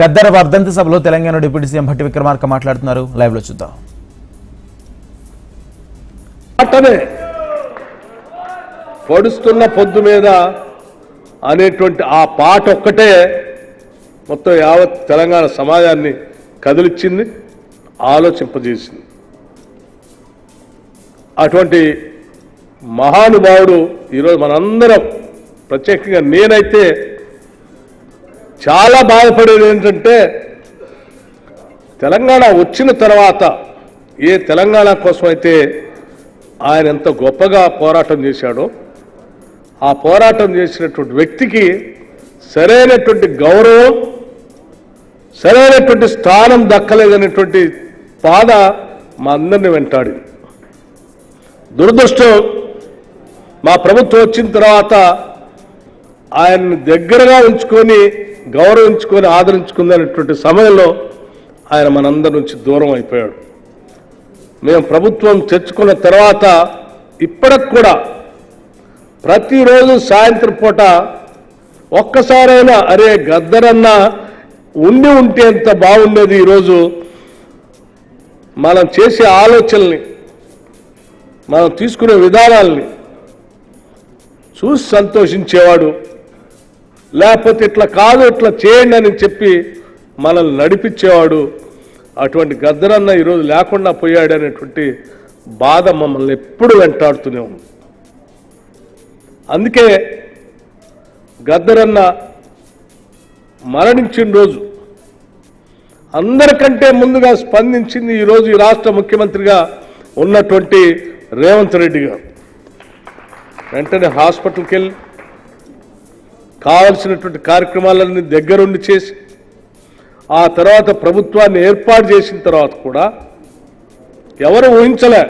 గద్దర వర్ధంతి సభలో Telangana deputy CM Bhatti Vikramarka మాట్లాడుతున్నారు. లైవ్లో చూద్దాం పొడుస్తున్న పొద్దు మీద అనేటువంటి ఆ పాట ఒక్కటే మొత్తం యావత్ తెలంగాణ సమాజాన్ని కదిలిచ్చింది ఆలోచింపజేసింది. అటువంటి మహానుభావుడు ఈరోజు మనందరం ప్రత్యేకంగా నేనైతే చాలా బాధపడేది ఏంటంటే తెలంగాణ వచ్చిన తర్వాత ఏ తెలంగాణ కోసం అయితే ఆయన ఎంత గొప్పగా పోరాటం చేశాడో ఆ పోరాటం చేసినటువంటి వ్యక్తికి సరైనటువంటి గౌరవం సరైనటువంటి స్థానం దక్కలేదనేటువంటి బాధ మా అందరిని వెంటాడి దురదృష్టం మా ప్రభుత్వం వచ్చిన తర్వాత ఆయన్ని దగ్గరగా ఉంచుకొని గౌరవించుకొని ఆదరించుకుందనేటువంటి సమయంలో ఆయన మనందరి నుంచి దూరం అయిపోయాడు. మేము ప్రభుత్వం తెచ్చుకున్న తర్వాత ఇప్పటికి కూడా ప్రతిరోజు సాయంత్రం పూట ఒక్కసారైనా అరే గద్దరన్న ఉండి ఉంటే ఎంత బాగుండేది ఈరోజు? మనం చేసే ఆలోచనల్ని మనం తీసుకునే విధానాల్ని చూసి సంతోషించేవాడు లేకపోతే ఇట్లా కాదు ఇట్లా చేయండి అని చెప్పి మనల్ని నడిపించేవాడు అటువంటి గద్దరన్న ఈరోజు లేకుండా పోయాడు అనేటువంటి బాధ మమ్మల్ని ఎప్పుడు వెంటాడుతూనే ఉంది. అందుకే గద్దరన్న మరణించిన రోజు అందరికంటే ముందుగా స్పందించింది ఈరోజు ఈ రాష్ట్ర ముఖ్యమంత్రిగా ఉన్నటువంటి రేవంత్ రెడ్డి గారు. వెంటనే హాస్పిటల్కి వెళ్ళి కావలసినటువంటి కార్యక్రమాలన్నీ దగ్గరుండి చేసి ఆ తర్వాత ప్రభుత్వాన్ని ఏర్పాటు చేసిన తర్వాత కూడా ఎవరు ఊహించలే.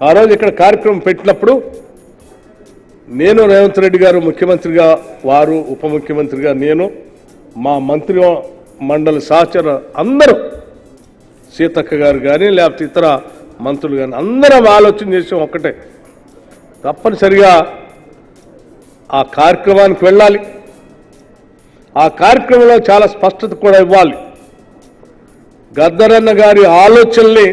ఆ రోజు ఇక్కడ కార్యక్రమం పెట్టినప్పుడు నేను రేవంత్ రెడ్డి గారు ముఖ్యమంత్రిగా వారు ఉప ముఖ్యమంత్రిగా నేను మా మంత్రి మండలి సహచర అందరూ సీతక్క గారు కానీ లేకపోతే ఇతర మంత్రులు కానీ అందరం ఆలోచన చేసాం ఒక్కటే తప్పనిసరిగా ఆ కార్యక్రమానికి వెళ్ళాలి. ఆ కార్యక్రమంలో చాలా స్పష్టత కూడా ఇవ్వాలి. గద్దరన్న గారి ఆలోచనల్ని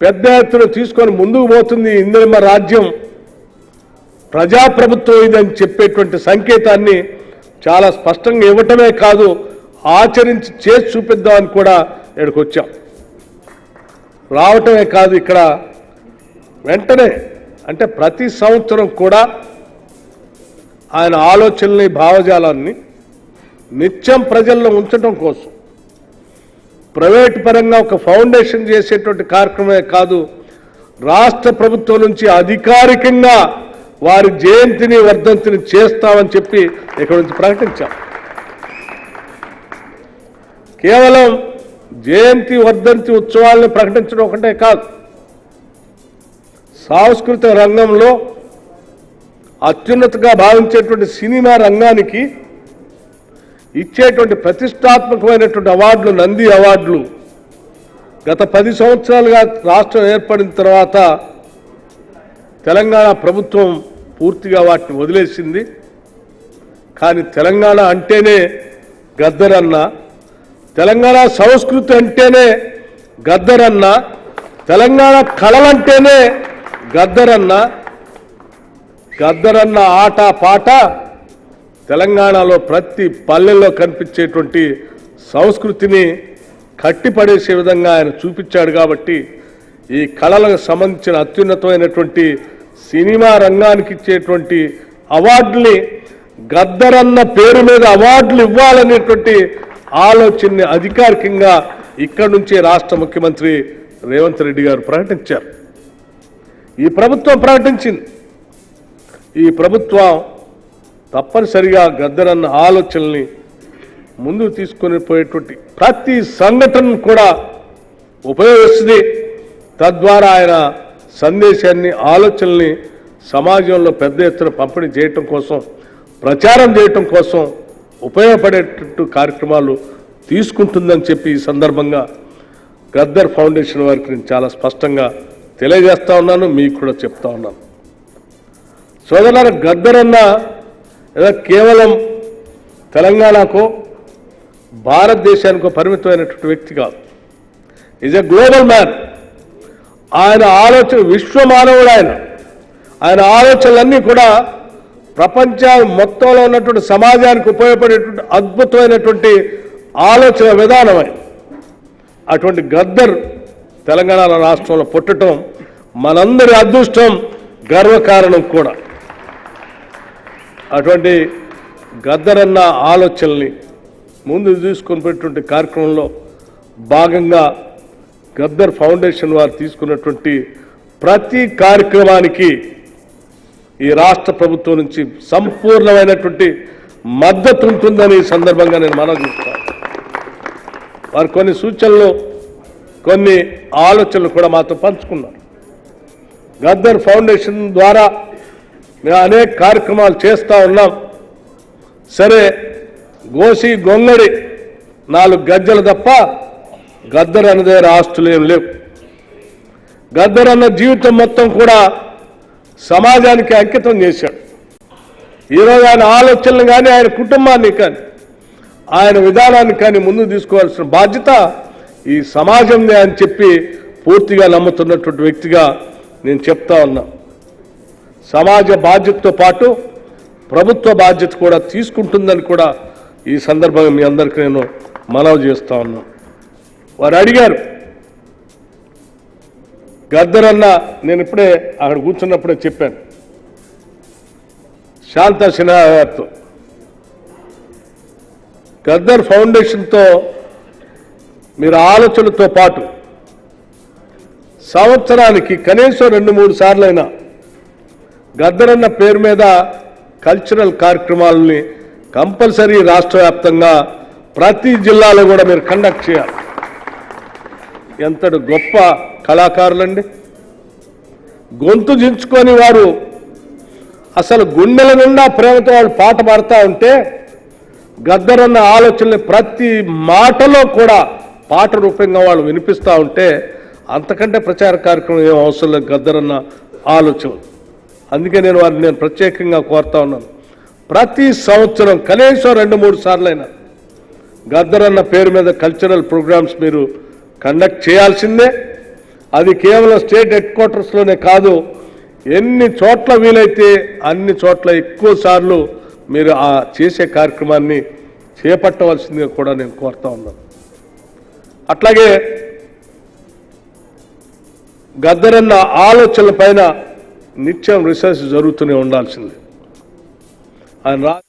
పెద్ద ఎత్తున తీసుకొని ముందుకు పోతుంది ఇందిరమ్మ రాజ్యం. ప్రజాప్రభుత్వం ఇదని చెప్పేటువంటి సంకేతాన్ని చాలా స్పష్టంగా ఇవ్వటమే కాదు ఆచరించి చేసి చూపిద్దామని కూడా ఇక్కడికి వచ్చాం. రావటమే కాదు ఇక్కడ వెంటనే అంటే ప్రతి సంవత్సరం కూడా ఆయన ఆలోచనల్ని భావజాలాన్ని నిత్యం ప్రజల్లో ఉంచడం కోసం. ప్రైవేట్ పరంగా ఒక ఫౌండేషన్ చేసేటువంటి కార్యక్రమమే కాదు రాష్ట్ర ప్రభుత్వం నుంచి అధికారికంగా వారి జయంతిని వర్ధంతిని చేస్తామని చెప్పి ఇక్కడ నుంచి ప్రకటించాం. కేవలం జయంతి వర్ధంతి ఉత్సవాలను ప్రకటించడం ఒకటే కాదు. సాంస్కృతిక రంగంలో అత్యున్నతగా భావించేటువంటి సినిమా రంగానికి ఇచ్చేటువంటి ప్రతిష్టాత్మకమైనటువంటి అవార్డులు నంది అవార్డులు. గత పది సంవత్సరాలుగా రాష్ట్రం ఏర్పడిన తర్వాత తెలంగాణ ప్రభుత్వం పూర్తిగా వాటిని వదిలేసింది. కానీ తెలంగాణ అంటేనే గద్దరన్న. తెలంగాణ సంస్కృతి అంటేనే గద్దరన్న. తెలంగాణ కళలంటేనే గద్దరన్న. గద్దరన్న ఆట పాట తెలంగాణలో ప్రతి పల్లెల్లో కనిపించేటువంటి సంస్కృతిని కట్టిపడేసే విధంగా ఆయన చూపించాడు కాబట్టి ఈ కళలకు సంబంధించిన అత్యున్నతమైనటువంటి సినిమా రంగానికి ఇచ్చేటువంటి అవార్డుని గద్దరన్న పేరు మీద అవార్డులు ఇవ్వాలనేటువంటి ఆలోచనని అధికారికంగా ఇక్కడి నుంచే రాష్ట్ర ముఖ్యమంత్రి రేవంత్ రెడ్డి గారు ప్రకటించారు. ఈ ప్రభుత్వం ప్రకటించింది. ఈ ప్రభుత్వం తప్పనిసరిగా గద్దరన్న ఆలోచనల్ని ముందుకు తీసుకొని పోయేటువంటి ప్రతి సంఘటన కూడా ఉపయోగిస్తుంది. తద్వారా ఆయన సందేశాన్ని ఆలోచనల్ని సమాజంలో పెద్ద ఎత్తున పంపిణీ చేయటం కోసం ప్రచారం చేయటం కోసం ఉపయోగపడేటట్టు కార్యక్రమాలు తీసుకుంటుందని చెప్పి ఈ సందర్భంగా గద్దర్ ఫౌండేషన్ వారికి నేను చాలా స్పష్టంగా తెలియజేస్తా ఉన్నాను. మీకు కూడా చెప్తా ఉన్నాను. సోదరుల గద్దరన్న ఏదో కేవలం తెలంగాణకు భారతదేశానికో పరిమితమైనటువంటి వ్యక్తి కాదు. ఈజ్ ఎ గ్లోబల్ మ్యాన్ ఆయన ఆలోచన విశ్వ మానవుడు ఆయన. ఆయన ఆలోచనలన్నీ కూడా ప్రపంచ మొత్తంలో ఉన్నటువంటి సమాజానికి ఉపయోగపడేటువంటి అద్భుతమైనటువంటి ఆలోచన విధానమే అటువంటి గద్దర్ తెలంగాణ రాష్ట్రంలో పుట్టడం మనందరి అదృష్టం గర్వకారణం కూడా. అటువంటి గద్దరన్న ఆలోచనల్ని ముందు తీసుకొని పెట్టినటువంటి కార్యక్రమంలో భాగంగా గద్దర్ ఫౌండేషన్ వారు తీసుకున్నటువంటి ప్రతి కార్యక్రమానికి ఈ రాష్ట్ర ప్రభుత్వం నుంచి సంపూర్ణమైనటువంటి మద్దతు ఉంటుందని ఈ సందర్భంగా నేను మనం చూస్తాను వారు కొన్ని సూచనలు కొన్ని ఆలోచనలు కూడా మాతో పంచుకున్నారు. గద్దర్ ఫౌండేషన్ ద్వారా మేము అనేక కార్యక్రమాలు చేస్తూ ఉన్నాం. సరే గోసి గొంగడి నాలుగు గజ్జలు తప్ప గద్దర్ అన్న దగ్గర ఆస్తులు ఏం లేవు. గద్దర్ అన్న జీవితం మొత్తం కూడా సమాజానికి అంకితం చేశాడు. ఈరోజు ఆయన ఆలోచనలు కానీ ఆయన కుటుంబాన్ని కానీ ఆయన విధానాన్ని కానీ ముందు తీసుకోవాల్సిన బాధ్యత ఈ సమాజందే అని చెప్పి పూర్తిగా నమ్ముతున్నటువంటి వ్యక్తిగా నేను చెప్తా ఉన్నా. సమాజ బాధ్యతతో పాటు ప్రభుత్వ బాధ్యత కూడా తీసుకుంటుందని కూడా ఈ సందర్భంగా మీ అందరికీ నేను మనవి చేస్తా ఉన్నా వారు అడిగారు గద్దరన్న నేను ఇప్పుడే అక్కడ కూర్చున్నప్పుడే చెప్పాను. శాంత సిన్హా గారితో గద్దర్ ఫౌండేషన్తో మీరు ఆలోచనలతో పాటు సంవత్సరానికి కనీసం రెండు మూడు సార్లైనా గద్దరన్న పేరు మీద కల్చరల్ కార్యక్రమాలని కంపల్సరీ రాష్ట్ర వ్యాప్తంగా ప్రతి జిల్లాలో కూడా మీరు కండక్ట్ చేయాలి. ఎంతటి గొప్ప కళాకారులండి. గొంతు దించుకొని వారు అసలు గుండెల నిండా ప్రేమతో వాళ్ళు పాట పాడుతూ ఉంటే గద్దరన్న ఆలోచనని ప్రతి మాటలో కూడా పాట రూపంగా వాళ్ళు వినిపిస్తూ ఉంటే అంతకంటే ప్రచార కార్యక్రమం ఏం అవసరం లేదు గద్దరన్న ఆలోచన అందుకే నేను వారిని నేను ప్రత్యేకంగా కోరుతా ఉన్నాను. ప్రతి సంవత్సరం కనీసం రెండు మూడు సార్లైనా గద్దరన్న పేరు మీద కల్చరల్ ప్రోగ్రామ్స్ మీరు కండక్ట్ చేయాల్సిందే. అది కేవలం స్టేట్ హెడ్ క్వార్టర్స్లోనే కాదు ఎన్ని చోట్ల వీలైతే అన్ని చోట్ల ఎక్కువ సార్లు మీరు ఆ చేసే కార్యక్రమాన్ని చేపట్టవలసిందిగా కూడా నేను కోరుతా ఉన్నాను. అట్లాగే గద్దరన్న ఆలోచనల పైన నిత్యం రీసెర్చ్ జరుగుతూనే ఉండాల్సింది. ఆయన రా